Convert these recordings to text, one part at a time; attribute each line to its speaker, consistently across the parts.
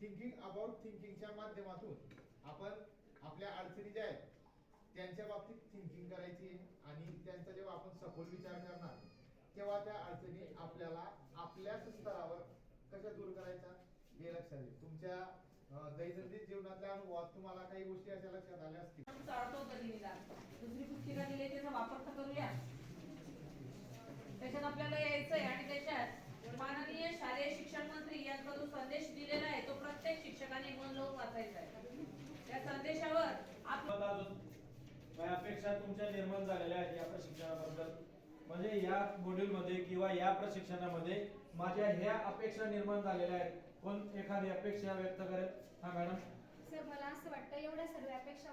Speaker 1: Thinking about थिंकिंगच्या माध्यमातून आपण आपल्या अडचणी ज्या आहेत त्यांच्या बाबतीत थिंकिंग करायची आणि त्यांचा जेव्हा आपण सखोल विचार करणार तेव्हा त्या अडचणी आपल्याला आपल्याच स्तरावर कशा दूर करायच्या हे लक्षात येईल. तुमच्या दैनंदिन जीवनातल्या अनुभवात तुम्हाला काही गोष्टी अशा लक्षात आल्या असतील.
Speaker 2: दुसरी पुस्तिका दिली त्याचा वापर तर करूया. त्याच्यात आपल्याला यायचंय आणि त्याच्यात माननीय शालेय शिक्षण मंत्री यांचा जो संदेश प्रत्येक शिक्षकाने मन लावून वाचायचा आहे. त्या संदेशावर आप
Speaker 3: मला अजून काही अपेक्षा तुमच्या निर्माण झालेल्या आहेत या प्रशिक्षणाबद्दल. म्हणजे या मॉड्यूल मध्ये किंवा या प्रशिक्षणामध्ये माझ्या ह्या अपेक्षा निर्माण झालेल्या आहेत. कोण एखादी अपेक्षा व्यक्त करेल? हा मॅडम.
Speaker 4: सर मला असं वाटतं एवढ्या सर्व अपेक्षा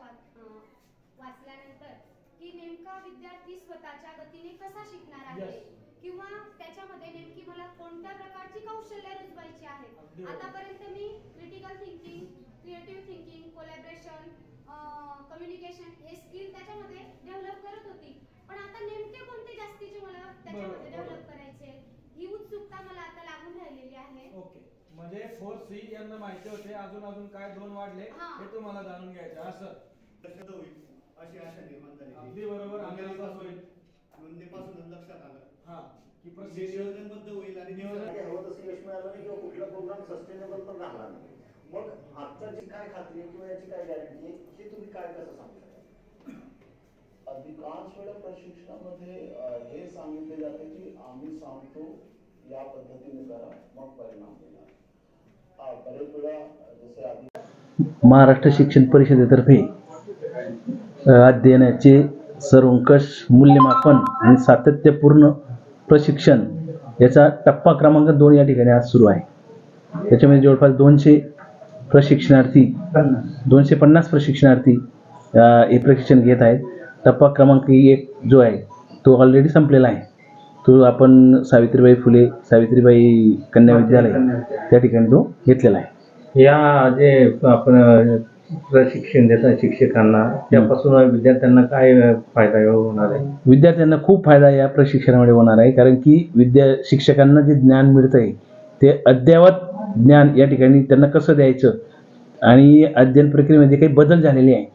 Speaker 4: वाचल्यानंतर की नेमका विद्यार्थी स्वतःच्या गतीने कसा शिकणार आहे. किंवा त्याच्यामध्ये नेमकी मला कोणत्या प्रकारची कौशल्य रुजवायची आहेत. आतापर्यंत मी critical thinking creative thinking collaboration communication हे स्किल त्याच्यामध्ये डेव्हलप करत होती. पण आता नेमके कोणते जास्तीचे मला त्याच्यामध्ये. डेव्हलप करायचे ही उत्सुकता मला आता लागून राहिलेली आहे.
Speaker 3: ओके. म्हणजे फोर सी यांना माहिती होते अजून अजून काय दोन वाढले
Speaker 4: हा.
Speaker 3: तुम्हाला जाणून घ्यायचे असं
Speaker 5: होईल अशी आशा निर्माण झाली
Speaker 3: अगदी बरोबर आम्ही होईल
Speaker 5: नोंदणीपासूनच लक्षात आलं
Speaker 3: हा की
Speaker 5: जे
Speaker 3: प्रशिक्षण
Speaker 5: नियोजनबद्ध होईल आणि नियोजन
Speaker 6: हवं तसं यश मिळालं नाही किंवा कुठला प्रोग्राम सस्टेनेबल पण राहणार नाही. मग आजच्याची काय खात्री आहे किंवा याची काय गॅरंटी आहे हे तुम्ही काय कसं सांगू
Speaker 7: अधिकांश वेळा प्रशिक्षणामध्ये हे सांगितले जाते की आम्ही सांगतो या पद्धतीने करा मग परिणाम देणार बरेच वेळा जसे आधी
Speaker 8: महाराष्ट्र शिक्षण परिषदेतर्फे अध्ययनाचे सर्वंकष मूल्यमापन आणि सातत्यपूर्ण प्रशिक्षण याचा टप्पा क्रमांक दोन या ठिकाणी आज सुरू आहे. त्याच्यामध्ये जवळपास दोनशे प्रशिक्षणार्थी दोनशे पन्नास प्रशिक्षणार्थी हे प्रशिक्षण घेत आहेत. टप्पा क्रमांक एक जो आहे तो ऑलरेडी संपलेला आहे. तो आपण सावित्रीबाई फुले सावित्रीबाई कन्या विद्यालय त्या ठिकाणी तो घेतलेला आहे.
Speaker 9: या जे आपण प्रशिक्षण देतात शिक्षकांना. त्यापासून विद्यार्थ्यांना काय फायदा हो-, होणार आहे?
Speaker 8: विद्यार्थ्यांना खूप फायदा या प्रशिक्षणामुळे होणार आहे. कारण की विद्या शिक्षकांना जे ज्ञान मिळतं आहे ते अद्ययावत ज्ञान या ठिकाणी त्यांना कसं द्यायचं? आणि अध्ययन प्रक्रियेमध्ये काही बदल झालेले आहे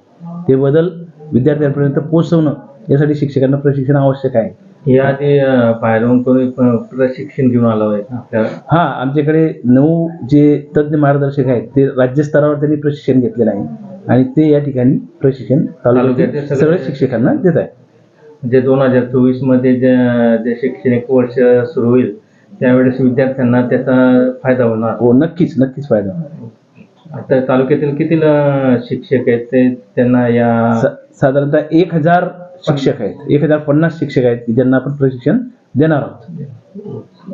Speaker 8: ते बदल विद्यार्थ्यांपर्यंत पोहोचवणं यासाठी शिक्षकांना प्रशिक्षण आवश्यक आहे.
Speaker 9: या बाहेरून कोणी प्रशिक्षण घेऊन आलं आहे आपल्या
Speaker 8: हा आमच्याकडे नऊ जे तज्ज्ञ मार्गदर्शक आहेत ते राज्यस्तरावर त्यांनी प्रशिक्षण घेतलेलं आहे आणि ते या ठिकाणी प्रशिक्षण
Speaker 9: तालुक्यातील
Speaker 8: तालुक्यातील
Speaker 9: सगळे-
Speaker 8: सगळ्या शिक्षकांना देत आहे
Speaker 9: जे दोन हजार चोवीसमध्ये जे जे शैक्षणिक वर्ष सुरू होईल त्यावेळेस विद्यार्थ्यांना त्याचा फायदा होणार?
Speaker 8: हो नक्कीच नक्कीच फायदा होणार.
Speaker 9: आता तालुक्यातील किती शिक्षक आहेत ते त्यांना या
Speaker 8: सा- साधारणतः एक हजार शिक्षक आहेत. एक हजार पन्नास शिक्षक आहेत की ज्यांना आपण प्रशिक्षण देणार आहोत.